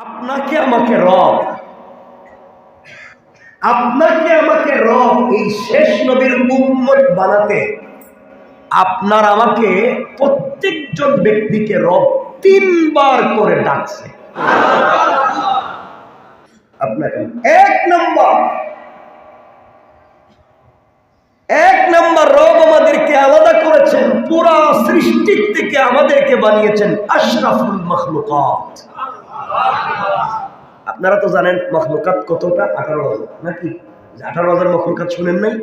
আপনাকে আমাকে রব। আপনাকে আমাকে রব এই শেষ নবীর উম্মত বানাতে। আপনার আমাকে প্রত্যেকজন ব্যক্তিকে রব তিনবার করে ডাকছে। আপনাকে এক নম্বর। এক নম্বর রব আমাদেরকে আলাদা করেছেন। পুরা সৃষ্টির থেকে আমাদেরকে বানিয়েছেন আশরাফুল মখলুকাত। আপনারা তো জানেন মখলুকাত কতটা? আঠারো হাজার। নাকি? আঠারো হাজার মখলুকাত শুনেন নাই?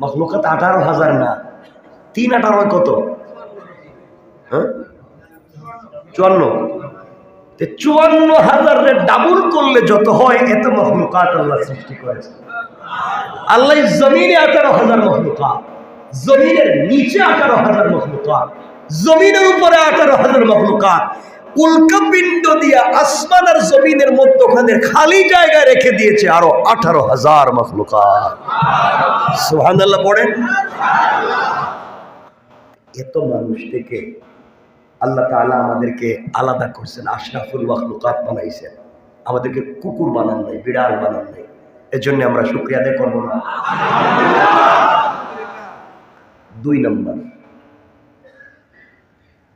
মখলুকাত আঠারো হাজার না। তিন আঠারো কত? হ্যাঁ? চুয়ান্ন। চুয়ান্ন হাজারের ডাবল করলে যত হয়, এত মখলুকাত আল্লাহ সৃষ্টি করেছে। আল্লাহ জমিনে আঠারো হাজার মখলুকাত। জমিনের নিচে আঠারো হাজার মখলুকাত। জমিনের উপরে আঠারো হাজার মখলুকাত। উল্কাপিণ্ড দিয়া আসমান আর জমিনের মধ্যখানে খালি জায়গায় রেখে দিয়েছে আরও আঠারো হাজার মখলুকাত। সুহান আল্লাহ পড়েন। এত মানুষ থেকে আল্লাহ তাআলা আমাদেরকে আলাদা করছেন, আশরাফুল মখলুকাত বানাইছেন। আমাদেরকে কুকুর বানান নাই, বিড়াল বানান নাই। এর জন্য আমরা শুক্রিয়া আদায় করব না। দুই নম্বর।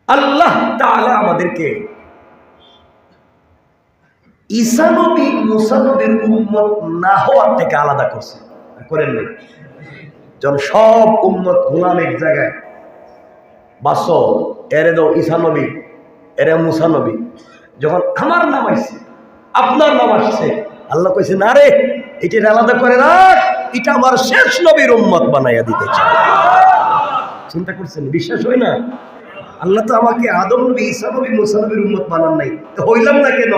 আল্লাহ তাআলা আমাদেরকে ঈসানবী মুসানবীর উম্মত না হওয়ার থেকে আলাদা করছে। করেন নাই। যখন সব উম্মত গোলাম এক জায়গায় বাস এরে দাও ঈসানবী এরে মুসানবী যখন আমার নাম আসছে আপনার নাম আসছে, আল্লাহ কইছে, না রে, এটা আলাদা করে রাখ, এটা আমার শেষ নবীর উম্মত বানাইয়া দিতে চায় চিন্তা করছেন, বিশ্বাস হয় না? আল্লাহ তো আমাকে আদম নবী, ঈসা নবী উম্মত বানান নাই। তো হইলাম না কেন?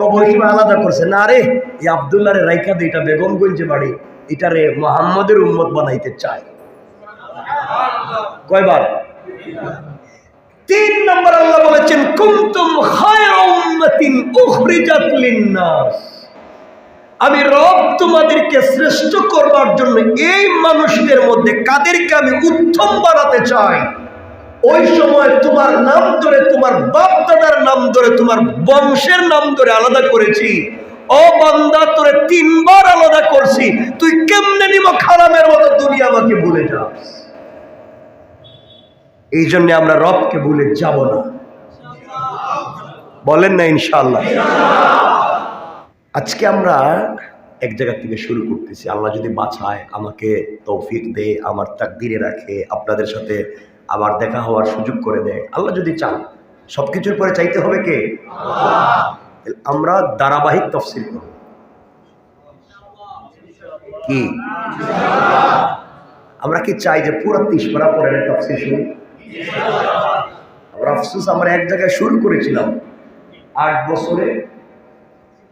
রব হিসেবে আলাদা করছে। না রে, এই আবদুল্লাহ রে রাইখা দে, এটা বেগমগঞ্জে বাড়ি। এটা রে মোহাম্মদের উম্মত বানাইতে চায়। কয়বার? তিন নম্বর আল্লাহ বলেছেন লিন-নাস। আমি রব তোমাদেরকে শ্রেষ্ঠ করবার জন্য এই মানুষদের মধ্যে কাদেরকে আমি উত্তম বানাতে চাই? ওই সময় তোমার নাম ধরে, তোমার বাপ দাদার নাম ধরে, তোমার বংশের নাম ধরে আলাদা করেছি। ও বান্দা, তোরে তিনবার আলাদা করছি। তুই কেমনে নিব খারামের মতো তুমি আমাকে ভুলে যাস? এই জন্য আমরা রবকে ভুলে যাব না। বলেন না ইনশাল্লাহ আজকে আমরা এক জায়গা থেকে শুরু করতেছি। আল্লাহ যদি বাছায়, আমাকে তৌফিক দে, আমার তাকদিরে রাখে, আপনাদের সাথে আবার দেখা হওয়ার সুযোগ করে দেয়। আল্লাহ যদি চান সব কিছুর পরে চাইতে হবে কে? আমরা ধারাবাহিক তফসিল করব। কি? আমরা কি চাই যে পুরো তিসপাড়া পরে তফসিল শুনি? আমরা আফসোস, আমরা এক জায়গায় শুরু করেছিলাম আট বছরে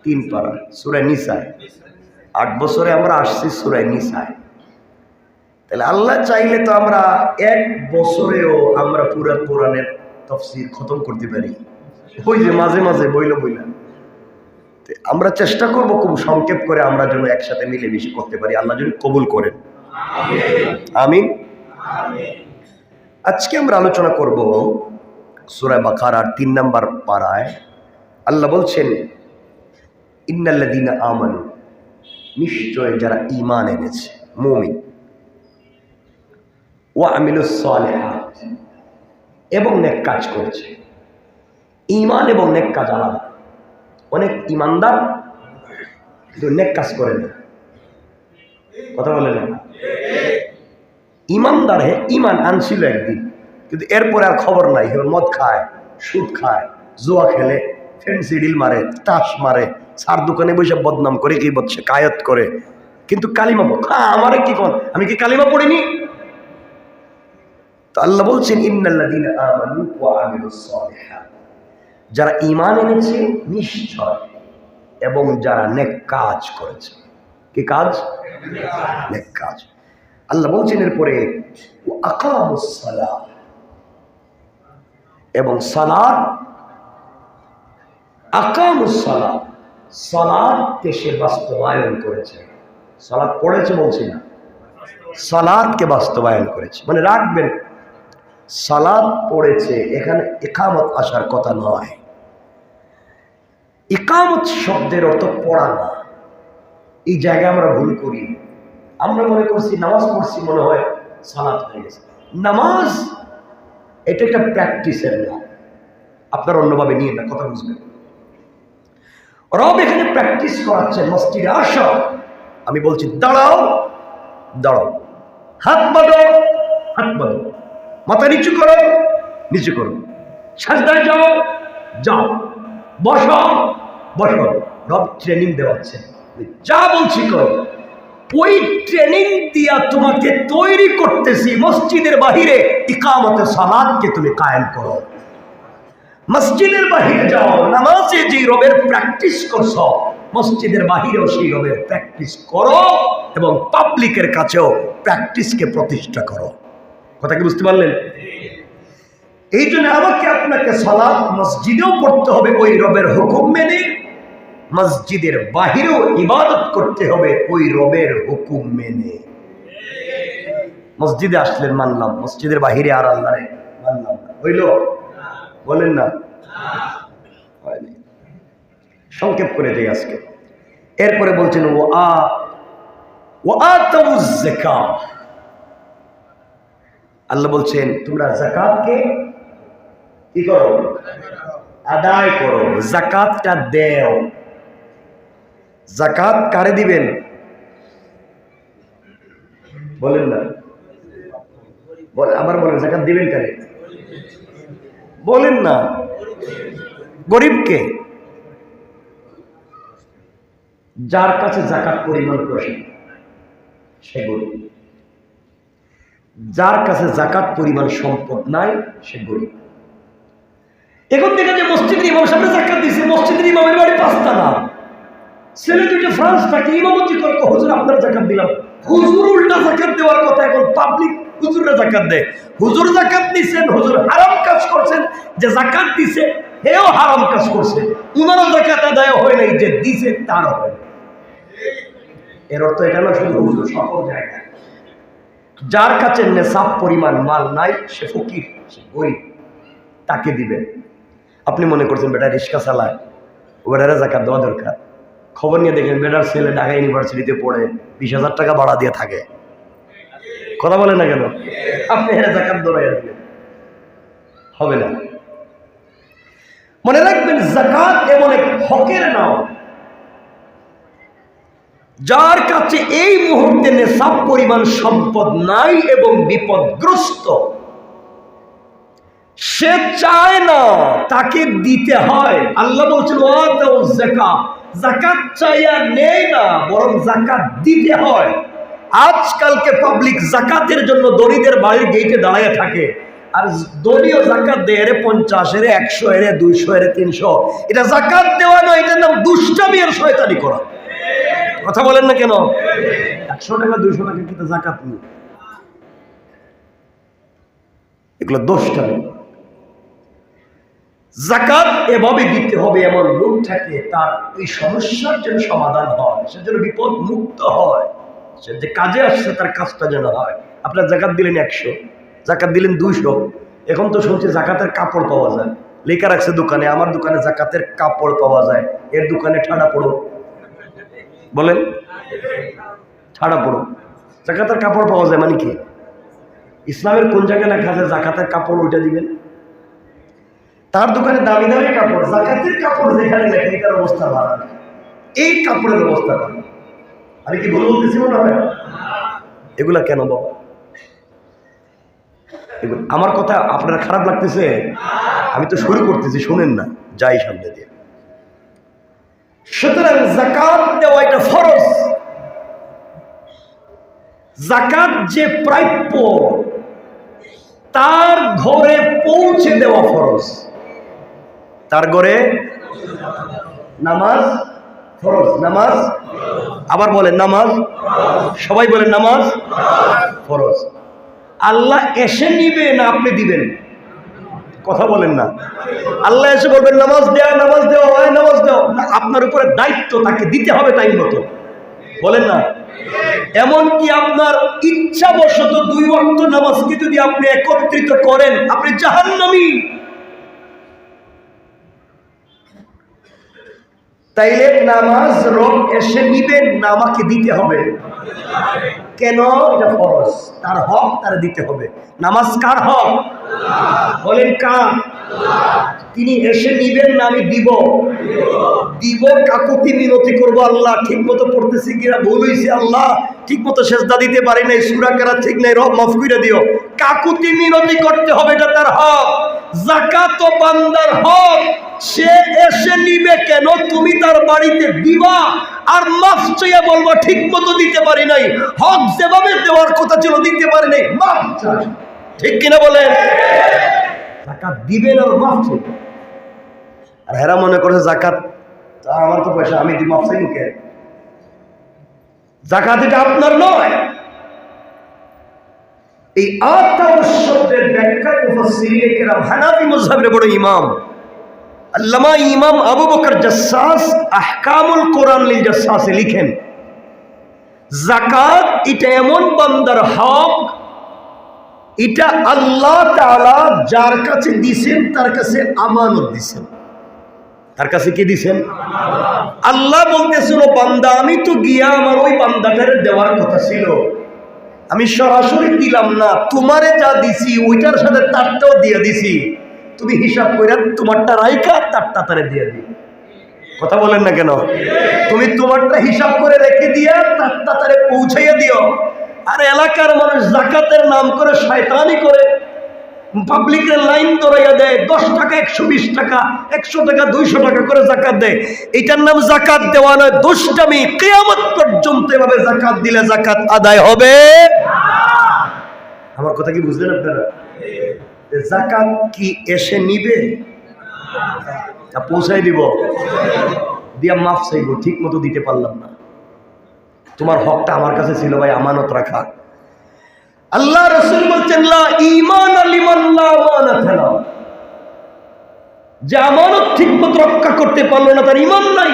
তিন পারা সুরায় নিসায়। আট বছরে আমরা আসছি সুরায় নিসায়। তাহলে আল্লাহ চাইলে তো আমরা এক বছরেও আমরা পুরা কোরআনের তফসির খতম করতে পারি। ওই যে মাঝে মাঝে বইল বইলাম তো আমরা চেষ্টা করব খুব সংক্ষেপ করে আমরা যেন একসাথে মিলেমিশে করতে পারি। আল্লাহ যদি কবুল করেন। আমিন। আজকে আমরা আলোচনা করব সুরায় বাকার আর তিন নাম্বার পাড়ায়। আল্লাহ বলছেন ইন্নাল্লাদিনা আমানু। নিশ্চয় যারা ঈমান এনেছে, মুমিন। ও সালিহাত। এবং নেক কাজ করেছে। ইমান এবং নেক কাজ আলাদা। অনেক ইমানদার কিন্তু নেক কাজ করে না। কথা বলে না? ইমানদার হে ইমান আনছিল একদিন। কিন্তু এরপরে আর খবর নাই। এবার মদ খায়, সুদ খায়, জুয়া খেলে ফেন্সিডিল মারে, তাস মারে, সার দোকানে বসে বদনাম করে কি বলছে কায়ত করে। কিন্তু কালিমা হ্যাঁ আমারে কি কোন? আমি কি কালিমা পড়িনি? তো আল্লাহ বলছেন যারা ঈমান এনেছে, নিশ্চয়, এবং যারা নেক কাজ করেছে। কি কাজ? নেক কাজ। আল্লাহ বলছেন, এরপরে এবং সালাদ, আকামুস সালাদ সালাদকে সে বাস্তবায়ন করেছে। সালাদ পড়েছে বলছি না। সালাদকে বাস্তবায়ন করেছে। মানে রাখবেন সালাদ পড়েছে, এখানে একামত আসার কথা নয়। একামত শব্দের অর্থ পড়া না। এই জায়গায় আমরা ভুল করি। আমরা মনে করছি নামাজ পড়ছি, মনে হয় সালাত হয়ে গেছে। নামাজ, এটা একটা প্র্যাকটিসের না। আপনার অন্যভাবে নিয়ে না, কথা বুঝবেন। রব এখানে প্র্যাকটিস করাচ্ছে, মসজিদে আসো। আমি বলছি, দাঁড়াও দাঁড়াও। হাত বাঁধো হাত বাঁধো। মাথা নিচু করো নিচু করো। সাজদায় যাও যাও। বসো বসো। রব ট্রেনিং দেওয়াচ্ছে। যা বলছি করো। ওই ট্রেনিং দিয়া তোমাকে তৈরি করতেছি মসজিদের বাহিরে ইকামতে সালাদকে তুমি কায়েম করো। মসজিদের বাহিরে যাও, নামাজে যে রবের প্র্যাকটিস করছ, মসজিদের বাহিরেও সেই রবের প্র্যাকটিস করো এবং পাবলিকের কাছেও প্র্যাকটিসকে প্রতিষ্ঠা করো। কথা কি বুঝতে পারলেন? এই জন্য আমাকে আপনাকে সালাদ মসজিদেও পড়তে হবে, ওই রবের হুকুম মেনে। মসজিদের বাহিরেও ইবাদত করতে হবে, ওই রবের হুকুম মেনে। মসজিদে আসলেন মানলাম, মসজিদের বাহিরে আর আল্লাহ মানলাম হইল? বলেন না? সংক্ষেপ করে যাই আজকে। এরপরে বলছেন ও আ ও আতা আল্লাহ বলছেন, তোমরা জাকাতকে কি করো? আদায় করো। জাকাতটা দেও। জাকাত কারে দিবেন? বলেন না। আবার বলেন, জাকাত দিবেন কারে? বলেন না। গরিবকে। যার কাছে জাকাত পরিমাণ প্রশ্ন সে গরিব। যার কাছে জাকাত পরিমাণ সম্পদ নাই, সে গরিব। এখন দেখা যায় মসজিদের ইমাম সামনে জাকাত দিছে, মসজিদের ইমামের বাড়ি পাঁচটা না ছেলে দুটো ফ্রান্স থাকে ইমামতি করতো হুজুর, আপনার জাকাত দিলাম। হুজুর উল্টা জাকাত দেওয়ার কথা এখন পাবলিক জাকাত দেয়। হুজুর জাকাত হুজুর হারাম কাজ করছেন, যে জাকাত দিছে, হেও হারাম কাজ করছে। উনারও জাকাত আদায় হয় নাই, যে দিছে তার হয় এর অর্থ এটা না শুধু হুজুর সকল জায়গায়। যার কাছে নেশাব পরিমাণ মাল নাই, সে ফকির, সে গরিব, তাকে দিবেন আপনি মনে করছেন, বেটা, রিক্সা চালায় ওটারে জাকাত দেওয়া দরকার। খবর নিয়ে দেখেন, বেটার ছেলে ঢাকা ইউনিভার্সিটিতে পড়ে, বিশ হাজার টাকা ভাড়া দিয়ে থাকে। কথা বলেন না কেন? আপনি জাকাত দৌড়াইয়া দিলেন। হবে না। মনে রাখবেন, জাকাত এমন এক হকের নাম যার কাছে এই মুহূর্তে নেশাব পরিমাণ সম্পদ নাই এবং বিপদগ্রস্ত, সে চায় না তাকে দিতে হয়। আল্লাহ বলছেন জাকাত চাইয়া নেই না, বরং জাকাত দিতে হয়। আজকালকে পাবলিক জাকাতের জন্য দরিদের বাড়ির গেটে দাঁড়ায় থাকে। আর দলীয় জাকাত দেয় এরে পঞ্চাশ, এরে একশো, এরে দুইশো, এরে তিনশো। এটা জাকাত দেওয়া নয় এটার নাম দুষ্টামি আর শয়তানি করা। কথা বলেন না কেন? একশো টাকা, দুইশো টাকা কিন্তু জাকাত নেই। এগুলো দোষটামি জাকাত এভাবে দিতে হবে এমন লোক থাকে তার এই সমস্যার যেন সমাধান হয়, সে যেন বিপদ মুক্ত হয়, সে যে কাজে আসছে তার কাজটা যেন হয়। আপনার জাকাত দিলেন একশো জাকাত দিলেন দুইশো। এখন তো শুনছি জাকাতের কাপড় পাওয়া যায়। লেখা রাখছে দোকানে, আমার দোকানে জাকাতের কাপড় পাওয়া যায়। এর দোকানে ঠাড়া পড়ো। বলেন? ছাড়া পড়ো। জাকাতের কাপড় পাওয়া যায় মানে কি? ইসলামের কোন জায়গায় লেখা আছে, জাকাতের কাপড় ওইটা দিবেন? তার দোকানে দামি দামি কাপড়, জাকাতের কাপড় যেখানে লেখে, এটার অবস্থা ভালো। এই কাপড়ের অবস্থা ভালো। আমি কি ভুল বলতেছি মনে হয়? এগুলা কেন বাবা? আমার কথা আপনার খারাপ লাগতেছে? আমি তো শুরু করতেছি, শুনেন না, যাই সামনে দিয়ে। সুতরাং জাকাত দেওয়া এটা ফরজ। জাকাত যে প্রাপ্য, তার ঘরে পৌঁছে দেওয়া ফরজ। তার ঘরে নামাজ ফরজ। নামাজ? আবার বলেন, নামাজ? সবাই বলেন, নামাজ ফরজ। আল্লাহ এসে নিবে না, আপনি দিবেন। কথা বলেন না। আল্লাহ এসে বলবেন, নামাজ দেওয়া নামাজ দেওয়া হয়, নামাজ দেওয়া আপনার উপরে দায়িত্ব তাকে দিতে হবে টাইম মতো। বলেন না। এমনকি আপনার ইচ্ছাবশত দুই অন্ত নামাজকে যদি আপনি একত্রিত করেন, আপনি জাহান্নামী। তাইলে নামাজ রব এসে নিবেন না আমাকে দিতে হবে। কেন? এটা ফরজ। তার হক তার দিতে হবে। নামাজ কার হক? বলেন কার? তিনি এসে নিবেন না, আমি দিব। দিব কাকুতি মিনতি করব আল্লাহ ঠিক মতো পড়তেছি কিনা, ভুল হয়েছে আল্লাহ ঠিক মতো সেজদা দিতে পারি নাই সুরা কেরা ঠিক নাই, রব মাফ করে দিও। কাকুতি মিনতি করতে হবে, এটা তার হক। জাকাত বান্দার হক, সে এসে নিবে কেন? তুমি তার বাড়িতে দিবা আর মাফ চাইয়া বলব, ঠিক মতো দিতে পারি নাই। হক যেভাবে দেওয়ার কথা ছিল, দিতে পারি নাই, মাফ চাই। ঠিক কিনা বলেন? জাকাত দিবেন আর মাফ আর হেরা মনে করে জাকাত আমার তো পয়সা, আমি মাফ চাইব কে? জাকাত এটা আপনার নয়। এই আত্মার শব্দের ব্যাখ্যায় মুফাসসিরিনে কেরাম, হানাফি মুযহাবের বড় ইমাম। আল্লামা ইমাম আবু বকর জাসসাস আহকামুল কোরআন লিল জাসসাসে লিখেন, জাকাত এটা এমন বান্দার হক, এটা আল্লাহ তাআলা যার কাছে দিছেন, তার কাছে আমানত দিছেন। তার কাছে কি দিছেন? আল্লাহ বলতেছিল, বান্দা, আমি তো গিয়া আমার ওই বান্দাটারে দেওয়ার কথা ছিল। আমি সরাসরি দিলাম না। তোমারে যা দিছি, ওইটার সাথে তারটাও দিয়ে দিছি। তুমি হিসাব করে তোমারটা রাইকা তারটা তারে দিয়ে দিই। কথা বলেন না কেন? তুমি তোমারটা হিসাব করে রেখে দিয়া, তারটা তারে পৌঁছাইয়া দিও। আর এলাকার মানুষ জাকাতের নাম করে শয়তানি করে পাবলিকের লাইন দৌড়াইয়া দেয়, দশ টাকা, একশো বিশ টাকা, একশো টাকা, দুইশো টাকা করে জাকাত দেয়। এটার নাম জাকাত দেওয়া নয়, দুষ্টামি। কেয়ামত পর্যন্ত এভাবে জাকাত দিলে জাকাত আদায় হবে। আমার কথা কি বুঝলেন আপনারা? জাকাত কি এসে নিবে? তা পৌঁছাই দিব। দিয়া মাফ চাইব ঠিক মতো দিতে পারলাম না। তোমার হকটা আমার কাছে ছিল ভাই, আমানত রাখা। আল্লাহ রসুল বলছেন, লা ঈমান লিমান লা আমানাত লা যে আমানত ঠিকমতো রক্ষা করতে পারল না, তার ঈমান নাই।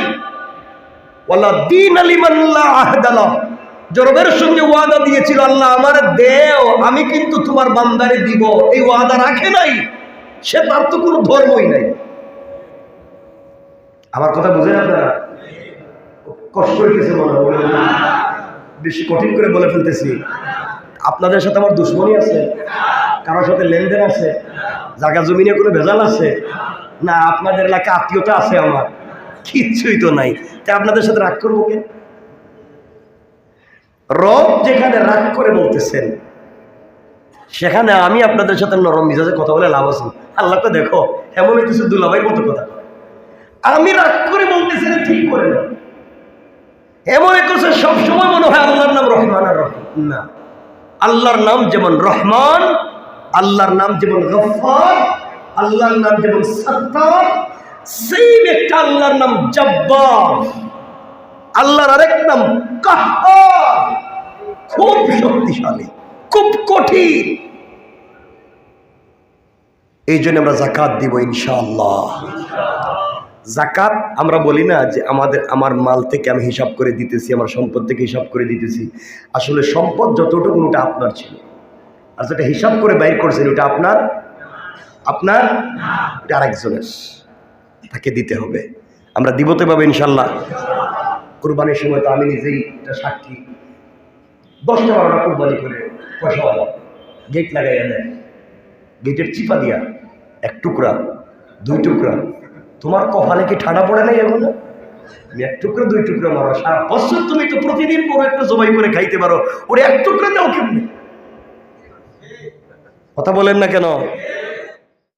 ওয়ালা দীন জরবের সঙ্গে ওয়াদা দিয়েছিল, আল্লাহ, আমার দেও, আমি কিন্তু তোমার বান্দারে দিব। এই ওয়াদা রাখে নাই। সে তার তো কোনো ধর্মই নাই। আমার কথা বুঝেন আপনারা? কষ্ট হইতেছে মনে বেশি কঠিন করে বলে ফেলতেছি। আপনাদের সাথে আমার দুশ্মনী আছে, কারোর সাথে লেনদেন আছে জায়গা জমিনে কোনো ভেজাল আছে? না, আপনাদের এলাকা আত্মীয়তা আছে আমার। কিচ্ছুই তো নাই। তা আপনাদের সাথে রাগ করব কেন রব যেখানে রাগ করে বলতেছেন, সেখানে আমি আপনাদের সাথে নরম মিজাজে কথা বলে লাভ আছে। আল্লাহকে দেখো এমন কিছু দুলাভাই মতো কথা। আমি রাগ করে বলতেছি ঠিক করে না। এমন করছে সবসময় মনে হয় আল্লাহর নাম রহমান আর রহিম। না। আল্লাহর নাম যেমন রহমান, আল্লাহর নাম যেমন গফফার, আল্লাহর নাম যেমন সত্তার সেই একটা আল্লাহর নাম জব্বার। আল্লাহর আরেক নাম খুব শক্তিশালী, খুব কঠিন। এই জন্য আমরা জাকাত দিব ইনশাআল্লাহ। জাকাত আমরা বলি না যে আমাদের, আমার মাল থেকে আমি হিসাব করে দিতেছি, আমার সম্পদ থেকে হিসাব করে দিতেছি। আসলে সম্পদ যতটুকু, ওটা আপনার ছিল। আর যেটা হিসাব করে বাইর করছেন, ওটা আপনার? আপনার? ওটা আরেকজনের। তাকে দিতে হবে। আমরা দিব তো পাবো ইনশাল্লাহ। কোরবানির সময় তো আমি নিজেই একটা সাক্ষী। দশটা বারোটা কোরবানি করে পয়সাওয়ালা গেট লাগাইয়া দেয়। গেটের চিপা দিয়া এক টুকরা, দুই টুকরা তোমার কপালে কি ঠাডা পড়ে নাই এগুলো? এক টুকরো, দুই টুকরো মারো। সারা বছর তুমি তো প্রতিদিন বড় একটা জবাই করে খাইতে পারো। ওর এক টুকরো দাও কেমনি? কথা বলেন না কেন?